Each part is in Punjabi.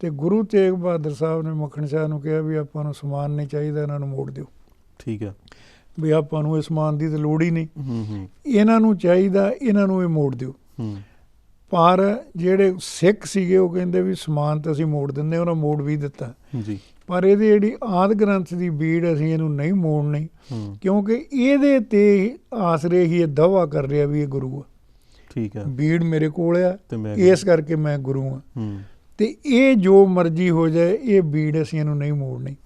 ਤੇ ਗੁਰੂ ਤੇਗ ਬਹਾਦਰ ਸਾਹਿਬ ਨੇ ਮੱਖਣ ਸ਼ਾਹ ਨੂੰ ਕਿਹਾ ਵੀ ਆਪਾਂ ਨੂੰ ਸਮਾਨ ਨਹੀਂ ਚਾਹੀਦਾ ਇਹਨਾਂ ਨੂੰ ਮੋੜ ਦਿਓ। ਠੀਕ ਹੈ ਵੀ ਆਪਾਂ ਨੂੰ ਇਸ ਸਮਾਨ ਦੀ ਤਾਂ ਲੋੜ ਹੀ ਨਹੀਂ। ਹੂੰ ਹੂੰ। ਇਹਨਾਂ ਨੂੰ ਚਾਹੀਦਾ ਇਹਨਾਂ ਨੂੰ ਇਹ ਮੋੜ ਦਿਓ। ਹੂੰ। ਪਰ ਜਿਹੜੇ ਸਿੱਖ ਸੀਗੇ ਉਹ ਕਹਿੰਦੇ ਵੀ ਸਮਾਨ ਤਾਂ ਅਸੀਂ ਮੋੜ ਦਿੰਦੇ ਉਹਨਾਂ ਮੋੜ ਵੀ ਦਿੱਤਾ। ਜੀ। ਪਰ ਇਹਦੀ ਜਿਹੜੀ ਆਦ ਗ੍ਰੰਥ ਦੀ ਬੀੜ ਅਸੀਂ ਇਹਨੂੰ ਨਹੀਂ ਮੋੜਨੀ। ਕਿਉਂਕਿ ਇਹਦੇ ਤੇ ਆਸਰੇ ਹੀ ਇਹ ਦਾਵਾ ਕਰ ਰਿਹਾ ਵੀ ਇਹ ਗੁਰੂ ਆ। ਠੀਕ ਹੈ ਬੀੜ ਮੇਰੇ ਕੋਲ ਆ ਇਸ ਕਰਕੇ ਮੈਂ ਗੁਰੂ ਆ। ਹੂੰ। ਤੇ ਇਹ ਜੋ ਮਰਜ਼ੀ ਹੋ ਜਾਏ ਇਹ ਬੀੜ ਅਸੀਂ ਇਹਨੂੰ ਨਹੀਂ ਮੋੜਨੀ।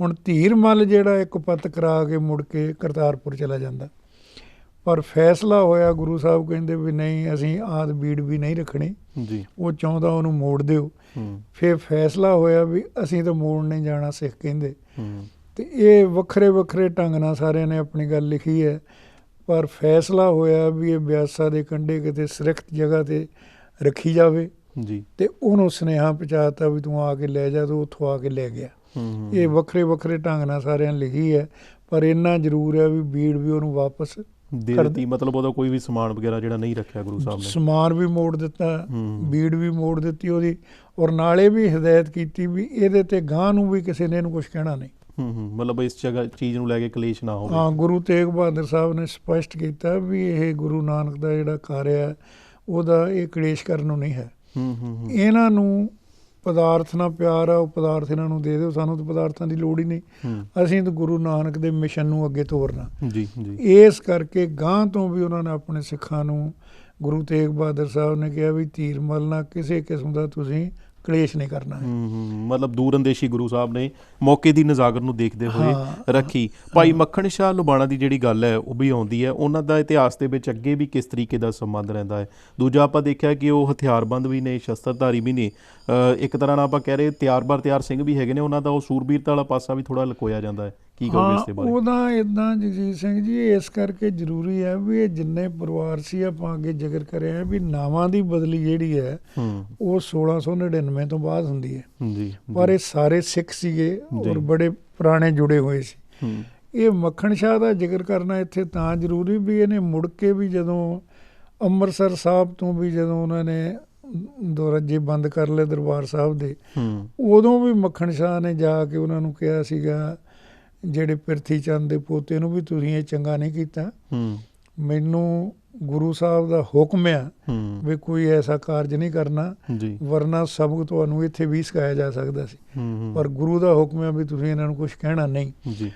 ਹੁਣ ਧੀਰ ਮੱਲ ਜਿਹੜਾ ਇੱਕ ਪੱਤ ਕਰਾ ਕੇ ਮੁੜ ਕੇ ਕਰਤਾਰਪੁਰ ਚਲਾ ਜਾਂਦਾ। ਪਰ ਫੈਸਲਾ ਹੋਇਆ ਗੁਰੂ ਸਾਹਿਬ ਕਹਿੰਦੇ ਵੀ ਨਹੀਂ ਅਸੀਂ ਆਦ ਬੀੜ ਵੀ ਨਹੀਂ ਰੱਖਣੀ। ਜੀ। ਉਹ ਚਾਹੁੰਦਾ ਉਹਨੂੰ ਮੋੜ ਦਿਓ। ਫਿਰ ਫੈਸਲਾ ਹੋਇਆ ਵੀ ਅਸੀਂ ਤਾਂ ਮੋੜ ਨਹੀਂ ਜਾਣਾ ਸਿੱਖ ਕਹਿੰਦੇ। ਤੇ ਇਹ ਵੱਖਰੇ ਵੱਖਰੇ ਢੰਗ ਨਾਲ ਸਾਰਿਆਂ ਨੇ ਆਪਣੀ ਗੱਲ ਲਿਖੀ ਹੈ। ਪਰ ਫੈਸਲਾ ਹੋਇਆ ਵੀ ਇਹ ਬਿਆਸਾ ਦੇ ਕੰਢੇ ਕਿਤੇ ਸੁਰੱਖਿਅਤ ਜਗ੍ਹਾ ਤੇ ਰੱਖੀ ਜਾਵੇ। ਜੀ। ਤੇ ਉਹਨੂੰ ਸੁਨੇਹਾ ਪਹੁੰਚਾਤਾ ਵੀ ਤੂੰ ਆ ਕੇ ਲੈ ਜਾ ਤੂੰ ਉੱਥੋਂ ਆ ਕੇ ਲੈ ਗਿਆ। ਇਹ ਵੱਖਰੇ ਵੱਖਰੇ ਢੰਗ ਨਾਲ ਸਾਰਿਆਂ ਨੇ ਲਿਖੀ ਹੈ ਪਰ ਇੰਨਾ ਜ਼ਰੂਰ ਹੈ ਵੀ ਬੀੜ ਵੀ ਉਹਨੂੰ ਵਾਪਸ ਦੇ ਦਿੱਤੀ ਮਤਲਬ ਉਹਦਾ ਕੋਈ ਵੀ ਸਮਾਨ ਵਗੈਰਾ ਜਿਹੜਾ ਨਹੀਂ ਰੱਖਿਆ ਗੁਰੂ ਸਾਹਿਬ ਨੇ। ਸਮਾਨ ਵੀ ਮੋੜ ਦਿੱਤਾ। ਬੀੜ ਵੀ ਮੋੜ ਦਿੱਤੀ ਉਹਦੀ ਔਰ ਨਾਲੇ ਵੀ ਹਦਾਇਤ ਕੀਤੀ ਵੀ ਇਹਦੇ ਤੇ ਗਾਂ ਨੂੰ ਵੀ ਕਿਸੇ ਨੇ ਇਹਨੂੰ ਕੁਝ ਕਹਿਣਾ ਨਹੀਂ। ਹੂੰ ਹੂੰ ਮਤਲਬ ਇਸ ਜਗ੍ਹਾ ਚੀਜ਼ ਨੂੰ ਲੈ ਕੇ ਕਲੇਸ਼ ਨਾ ਹੋਵੇ। ਹਾਂ ਗੁਰੂ ਤੇਗ ਬਹਾਦਰ ਸਾਹਿਬ ਨੇ ਸਪਸ਼ਟ ਕੀਤਾ ਵੀ ਇਹ ਗੁਰੂ ਨਾਨਕ ਦਾ ਜਿਹੜਾ ਕਾਰਿਆ ਉਹਦਾ ਇਹ ਕਲੇਸ਼ ਕਰਨ ਨੂੰ ਨਹੀਂ ਹੈ। ਹੂੰ ਹੂੰ ਇਹਨਾਂ ਨੂੰ ਪਦਾਰਥ ਨਾਲ ਪਿਆਰ ਆ ਉਹ ਪਦਾਰਥ ਇਹਨਾਂ ਨੂੰ ਦੇ ਦਿਓ ਸਾਨੂੰ ਤਾਂ ਪਦਾਰਥਾਂ ਦੀ ਲੋੜ ਹੀ ਨਹੀਂ। ਅਸੀਂ ਤਾਂ ਗੁਰੂ ਨਾਨਕ ਦੇ ਮਿਸ਼ਨ ਨੂੰ ਅੱਗੇ ਤੋਰਨਾ। ਜੀ ਜੀ। ਇਸ ਕਰਕੇ ਗਾਂ ਤੋਂ ਵੀ ਉਹਨਾਂ ਨੇ ਆਪਣੇ ਸਿੱਖਾਂ ਨੂੰ ਗੁਰੂ ਤੇਗ ਬਹਾਦਰ ਸਾਹਿਬ ਨੇ ਕਿਹਾ ਵੀ ਧੀਰ ਮਲਣਾ ਕਿਸੇ ਕਿਸਮ ਦਾ ਤੁਸੀਂ ਕਲੇਸ਼ ਨਹੀਂ ਕਰਨਾ ਹੈ। ਮਤਲਬ ਦੂਰਅੰਦੇਸ਼ੀ ਗੁਰੂ ਸਾਹਿਬ ਨੇ ਮੌਕੇ ਦੀ ਨਜ਼ਾਕਤ ਨੂੰ ਦੇਖਦੇ ਹੋਏ। ਰੱਖੀ। ਭਾਈ ਮੱਖਣ ਸ਼ਾਹ ਲੁਬਾਣਾ ਦੀ ਜਿਹੜੀ ਗੱਲ ਹੈ ਉਹ ਵੀ ਆਉਂਦੀ ਹੈ। ਉਹਨਾਂ ਦਾ ਇਤਿਹਾਸ ਦੇ ਵਿੱਚ ਅੱਗੇ ਵੀ ਕਿਸ ਤਰੀਕੇ ਦਾ ਸੰਬੰਧ ਰਹਿੰਦਾ ਹੈ? ਦੂਜਾ ਆਪਾਂ ਦੇਖਿਆ ਕਿ ਉਹ ਹਥਿਆਰਬੰਦ ਵੀ ਨੇ ਸ਼ਸਤਰਧਾਰੀ ਵੀ ਨੇ। ਇੱਕ ਤਰ੍ਹਾਂ ਨਾਲ ਆਪਾਂ ਕਹਿ ਰਹੇ ਤਿਆਰ-ਬਰ ਤਿਆਰ ਸਿੰਘ ਵੀ ਹੈਗੇ ਨੇ। ਉਹਨਾਂ ਦਾ ਉਹ ਸੂਰਬੀਰਤਾ ਵਾਲਾ ਪਾਸਾ ਵੀ ਥੋੜਾ ਲਕੋਇਆ ਜਾਂਦਾ ਹੈ। ਕੀ ਕਹੋਗੇ ਇਸ ਹਾਂ ਬਾਰੇ? ਉਹਦਾ ਇਦਾਂ ਜਗਜੀਤ ਸਿੰਘ ਜੀ ਇਸ ਕਰਕੇ ਜ਼ਰੂਰੀ ਹੈ ਵੀ ਇਹ ਜਿੰਨੇ ਪਰਿਵਾਰ ਸੀ ਆਪਾਂ ਅੱਗੇ ਜ਼ਿਕਰ ਕਰਿਆ ਵੀ ਨਾਵਾਂ ਦੀ ਬਦਲੀ ਜਿਹੜੀ ਹੈ ਉਹ 1699 ਤੋਂ ਬਾਅਦ ਹੁੰਦੀ ਹੈ। ਜੀ ਪਰ ਇਹ ਸਾਰੇ ਸਿੱਖ ਸੀਗੇ। ਔਰ ਬੜੇ ਪੁਰਾਣੇ ਜੁੜੇ ਹੋਏ ਸੀ। ਇਹ ਮੱਖਣ ਸ਼ਾਹ ਦਾ ਜ਼ਿਕਰ ਕਰਨਾ ਇੱਥੇ ਤਾਂ ਜ਼ਰੂਰੀ ਵੀ ਇਹਨੇ ਮੁੜ ਕੇ ਵੀ ਜਦੋਂ ਅੰਮ੍ਰਿਤਸਰ ਸਾਹਿਬ ਤੋਂ ਵੀ ਜਦੋਂ ਉਹਨਾਂ ਨੇ ਦਰਵਾਜ਼ੇ ਬੰਦ ਕਰ ਲਏ ਦਰਬਾਰ ਸਾਹਿਬ ਦੇ ਉਦੋਂ ਵੀ ਮੱਖਣ ਸ਼ਾਹ ਨੇ ਜਾ ਕੇ ਉਹਨਾਂ ਨੂੰ ਕਿਹਾ ਸੀਗਾ ਜਿਹੜੇ ਪਿਰਥੀ ਚੰਦ ਦੇ ਪੋਤੇ ਨੂੰ ਵੀ ਤੁਸੀਂ ਇਹ ਚੰਗਾ ਨਹੀਂ ਕੀਤਾ। ਹੂੰ। ਮੈਨੂੰ ਗੁਰੂ ਸਾਹਿਬ ਦਾ ਹੁਕਮ ਆ ਵੀ ਕੋਈ ਐਸਾ ਕਾਰਜ ਨਹੀਂ ਕਰਨਾ ਵਰਨਾ ਸਬਕ ਤੁਹਾਨੂੰ ਇੱਥੇ ਵੀ ਸਿਖਾਇਆ ਜਾ ਸਕਦਾ ਸੀ। ਪਰ ਗੁਰੂ ਦਾ ਹੁਕਮ ਹੈ ਵੀ ਤੁਸੀਂ ਇਹਨਾਂ ਨੂੰ ਕੁਝ ਕਹਿਣਾ ਨਹੀਂ। ਜੀ।